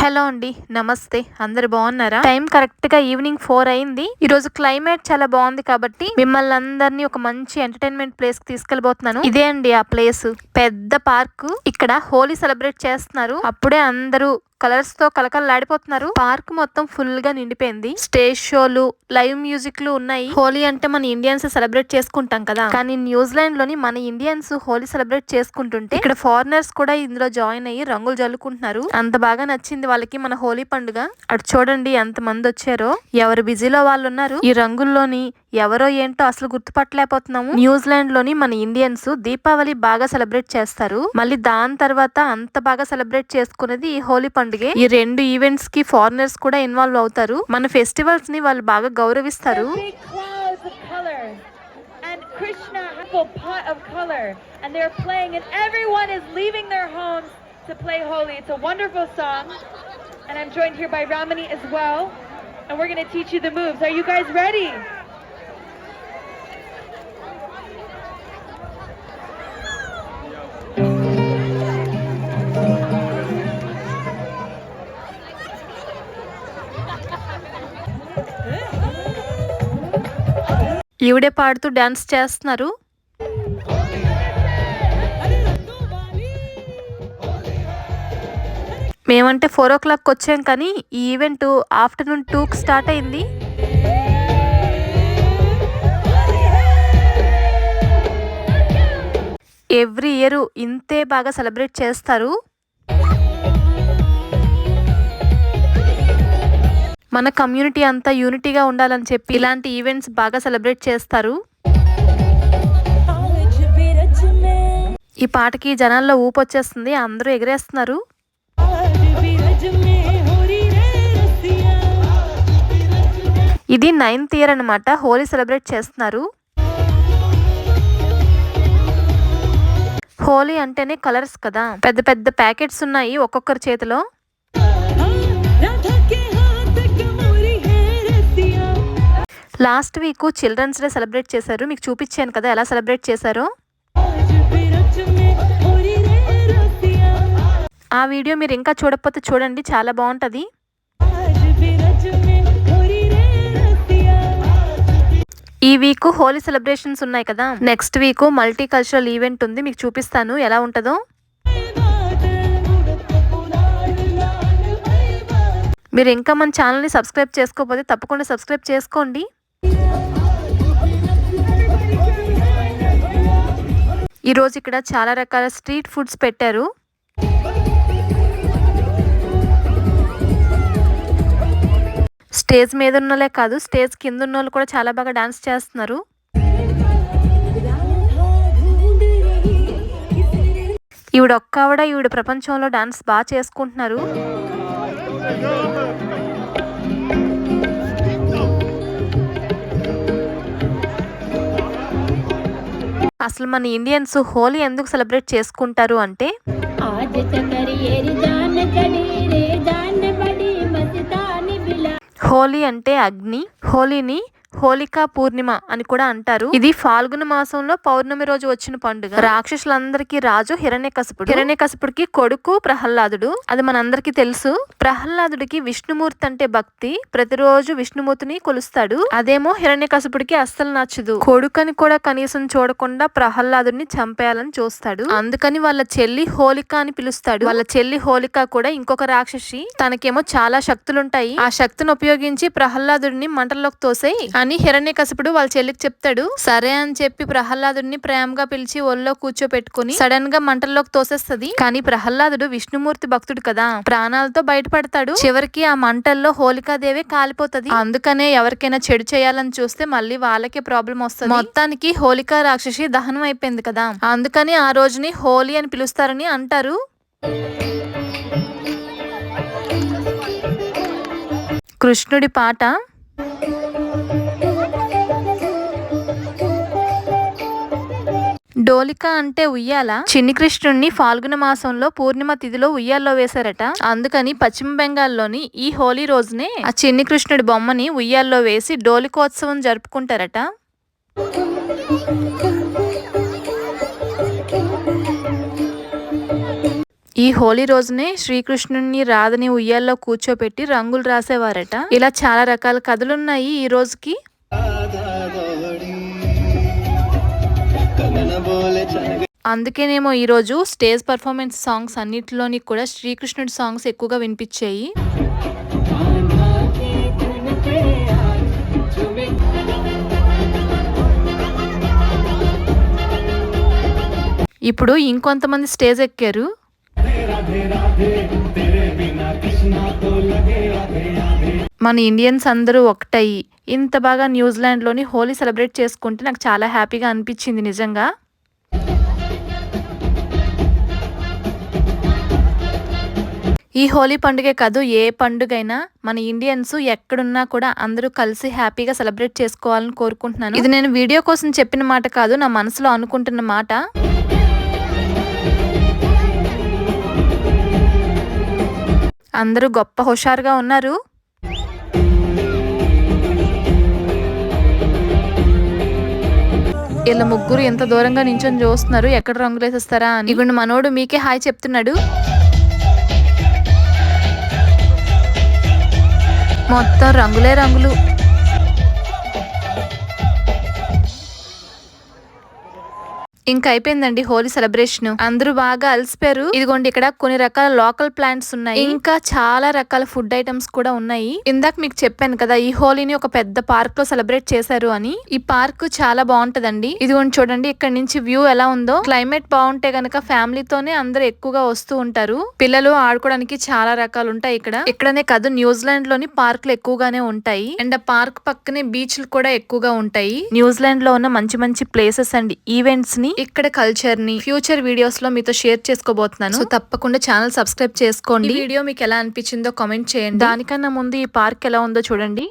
Hello అండి నమస్తే. అందరు బాగున్నారా? టైం కరెక్ట్గా ఈవినింగ్ ఫోర్ అయింది. ఈ రోజు క్లైమేట్ చాలా బాగుంది కాబట్టి మిమ్మల్ని అందరినీ ఒక మంచి ఎంటర్టైన్మెంట్ ప్లేస్కి తీసుకెళ్ళిపోతున్నాను ఇదే అండి ఆ ప్లేస్. పెద్ద పార్క్. ఇక్కడ హోలీ సెలబ్రేట్ చేస్తున్నారు. అప్పుడే అందరూ కలర్స్తో కలకలలాడిపోతున్నారు పార్క్ మొత్తం ఫుల్గా నిండిపోయింది. స్టేజ్ షోలు లైవ్ మ్యూజిక్లు ఉన్నాయి. హోలీ అంటే మన ఇండియన్స్ సెలబ్రేట్ చేసుకుంటాం కదా. కానీ న్యూజిలాండ్లోని మన ఇండియన్స్ హోలీ సెలబ్రేట్ చేసుకుంటుంటే ఇక్కడ ఫారినర్స్ కూడా ఇందులో జాయిన్ అయ్యి రంగులు జల్లుకుంటున్నారు. అంత బాగా నచ్చింది వాళ్ళకి మన హోలీ పండుగ. అటు చూడండి ఎంత మంది వచ్చారో. ఎవరు బిజీలో వాళ్ళు ఉన్నారు ఈ రంగుల్లోని ఎవరో ఏంటో అసలు గుర్తుపట్టలేకపోతున్నాము. న్యూజిలాండ్లోని మన ఇండియన్స్ దీపావళి బాగా సెలబ్రేట్ చేస్తారు. మళ్ళీ దాని తర్వాత అంత బాగా సెలబ్రేట్ చేసుకునేది ఈ హోలీ పండుగ. ఈ రెండు ఈవెంట్స్కి ఫారినర్స్ కూడా ఇన్వాల్వ్ అవుతారు. మన ఫెస్టివల్స్ని వాళ్ళు బాగా గౌరవిస్తారు. ఈవిడే పాడుతూ డ్యాన్స్ చేస్తున్నారు. మేమంటే ఫోర్ ఓ క్లాక్ వచ్చాం కానీ ఈ ఈవెంట్ ఆఫ్టర్నూన్ టూకి స్టార్ట్ అయింది. ఎవ్రీ ఇయర్ ఇంతే బాగా సెలబ్రేట్ చేస్తారు. మన కమ్యూనిటీ అంతా యూనిటీగా ఉండాలని చెప్పి ఇలాంటి ఈవెంట్స్ బాగా సెలబ్రేట్ చేస్తారు. ఈ పాటకి జనాల్లో ఊపు వచ్చేస్తుంది అందరూ ఎగరేస్తున్నారు. ఇది నైన్త్ ఇయర్ అనమాట హోలీ సెలబ్రేట్ చేస్తున్నారు. హోలీ అంటేనే కలర్స్ కదా పెద్ద పెద్ద ప్యాకెట్స్ ఉన్నాయి ఒక్కొక్కరి చేతిలో. Last week children's day celebrate చేశారు. మీకు చూపించాను కదా ఎలా సెలబ్రేట్ చేశారో. ఆ వీడియో మీరు ఇంకా చూడకపోతే చూడండి చాలా బాగుంటుంది. ఈ వీక్ హోలీ సెలబ్రేషన్స్ ఉన్నాయి కదా. Next week multi cultural event ఉంది మీకు చూపిస్తాను ఎలా ఉంటుందో. మీరు ఇంకా మన ఛానల్ని సబ్స్క్రైబ్ చేసుకోకపోతే తప్పకుండా సబ్స్క్రైబ్ చేసుకోండి. ఈరోజు ఇక్కడ చాలా రకాల స్ట్రీట్ ఫుడ్స్ పెట్టారు. స్టేజ్ మీద ఉన్నోళ్ళే కాదు స్టేజ్ కింద ఉన్న వాళ్ళు కూడా చాలా బాగా డాన్స్ చేస్తున్నారు. ఈవిడ ఒక్క ఆవిడ ఈవిడ ప్రపంచంలో డాన్స్ బాగా చేసుకుంటున్నారు. అసలు మన ఇండియన్స్ హోలీ ఎందుకు సెలబ్రేట్ చేసుకుంటారు అంటే హోలీ అంటే అగ్ని హోలీని హోలికా పూర్ణిమ అని కూడా అంటారు. ఇది ఫాల్గుణ మాసంలో పౌర్ణమి రోజు వచ్చిన పండుగ. రాక్షసులందరికీ రాజు హిరణ్యకశిపుడు. హిరణ్యకశిపుడికి కొడుకు ప్రహ్లాదుడు. అది మనందరికీ తెలుసు. ప్రహ్లాదుడికి విష్ణుమూర్తి అంటే భక్తి. ప్రతిరోజు విష్ణుమూర్తిని కొలుస్తాడు. అదేమో హిరణ్యకశిపుడికి అస్సలు నచ్చదు. కొడుకని కూడా కనీసం చూడకుండా ప్రహ్లాదుడిని చంపేయాలని చూస్తాడు. అందుకని వాళ్ళ చెల్లి హోలిక అని పిలుస్తాడు. వాళ్ళ చెల్లి హోలిక కూడా ఇంకొక రాక్షసి. తనకేమో చాలా శక్తులుంటాయి. ఆ శక్తిని ఉపయోగించి ప్రహ్లాదుడిని మంటల్లోకి తోసేయి. అని హిరణ్యకశిపుడు వాళ్ళ చెల్లికి చెప్తాడు. సరే అని చెప్పి ప్రహ్లాదుడిని ప్రేమగా పిలిచి ఒళ్ళో కూర్చోపెట్టుకుని సడన్గా మంటల్లోకి తోసేస్తుంది. కానీ ప్రహ్లాదుడు విష్ణుమూర్తి భక్తుడు కదా. ప్రాణాలతో బయటపడతాడు. చివరికి ఆ మంటల్లో హోలికాదేవి కాలిపోతుంది. అందుకనే ఎవరికైనా చెడు చేయాలని చూస్తే మళ్ళీ వాళ్ళకే ప్రాబ్లం వస్తుంది. మొత్తానికి హోలికా రాక్షసి దహనం అయిపోయింది కదా. అందుకని ఆ రోజుని హోలీ అని పిలుస్తారని అంటారు. కృష్ణుడి పాట డోలిక అంటే ఉయ్యాల. చిన్ని కృష్ణుడిని ఫాల్గుణ మాసంలో పూర్ణిమ తిథిలో ఉయ్యాల్లో వేశారట. అందుకని పశ్చిమ బెంగాల్లోని ఈ హోలీ రోజునే ఆ చిన్ని కృష్ణుడి బొమ్మని ఉయ్యాల్లో వేసి డోలికోత్సవం జరుపుకుంటారట. ఈ హోలీ రోజునే శ్రీకృష్ణుని రాధని ఉయ్యాల్లో కూర్చోపెట్టి రంగులు రాసేవారట. ఇలా చాలా రకాల కథలున్నాయి ఈ రోజుకి. అందుకేనేమో ఈ రోజు స్టేజ్ పర్ఫార్మెన్స్ సాంగ్స్ అన్నిటిలోని కూడా శ్రీకృష్ణుడి సాంగ్స్ ఎక్కువగా వినిపించాయి. ఇప్పుడు ఇంకొంతమంది స్టేజ్ ఎక్కారు. మన ఇండియన్స్ అందరూ ఒకటయ్యి ఇంత బాగా న్యూజిలాండ్లోని హోలీ సెలబ్రేట్ చేసుకుంటే నాకు చాలా హ్యాపీగా అనిపించింది నిజంగా. ఈ హోలీ పండుగే కాదు ఏ పండుగైనా మన ఇండియన్స్ ఎక్కడున్నా కూడా అందరూ కలిసి హ్యాపీగా సెలబ్రేట్ చేసుకోవాలని కోరుకుంటున్నాను. ఇది నేను వీడియో కోసం చెప్పిన మాట కాదు నా మనసులో అనుకుంటున్న మాట. అందరూ గొప్ప హుషారుగా ఉన్నారు. వీళ్ళ ముగ్గురు ఎంత దూరంగా నించొని చూస్తున్నారు ఎక్కడ రంగులు వేసేస్తారా అని మనోడు మీకే హాయ్ చెప్తున్నాడు. మొత్తం రంగులే రంగులు. ఇంకా అయిపోయిందండి హోలీ సెలబ్రేషన్. అందరూ బాగా అలసిపోయారు. ఇదిగోండి ఇక్కడ కొన్ని రకాల లోకల్ ప్లాంట్స్ ఉన్నాయి. ఇంకా చాలా రకాల ఫుడ్ ఐటమ్స్ కూడా ఉన్నాయి. ఇందాక మీకు చెప్పాను కదా ఈ హోలీని ఒక పెద్ద పార్క్లో సెలబ్రేట్ చేశారు అని. ఈ పార్క్ చాలా బాగుంటదండి. ఇదిగోండి చూడండి ఇక్కడ నుంచి వ్యూ ఎలా ఉందో. క్లైమేట్ బాగుంటే గనక ఫ్యామిలీతోనే అందరూ ఎక్కువగా వస్తూ ఉంటారు. పిల్లలు ఆడుకోవడానికి చాలా రకాలు ఉంటాయి ఇక్కడ. ఇక్కడనే కాదు న్యూజిలాండ్లోని పార్కులు ఎక్కువగానే ఉంటాయి. అండ్ ఆ పార్క్ పక్కనే బీచ్లు కూడా ఎక్కువగా ఉంటాయి. న్యూజిలాండ్లో ఉన్న మంచి మంచి ప్లేసెస్ అండ్ ఈవెంట్స్ని ఇక్కడ కల్చర్ని ఫ్యూచర్ వీడియోస్లో మీతో షేర్ చేసుకోబోతున్నాను. సో తప్పకుండా ఛానల్ సబ్స్క్రైబ్ చేసుకోండి. ఈ వీడియో మీకు ఎలా అనిపించిందో కామెంట్ చేయండి. దానికన్నా ముందు ఈ పార్క్ ఎలా ఉందో చూడండి.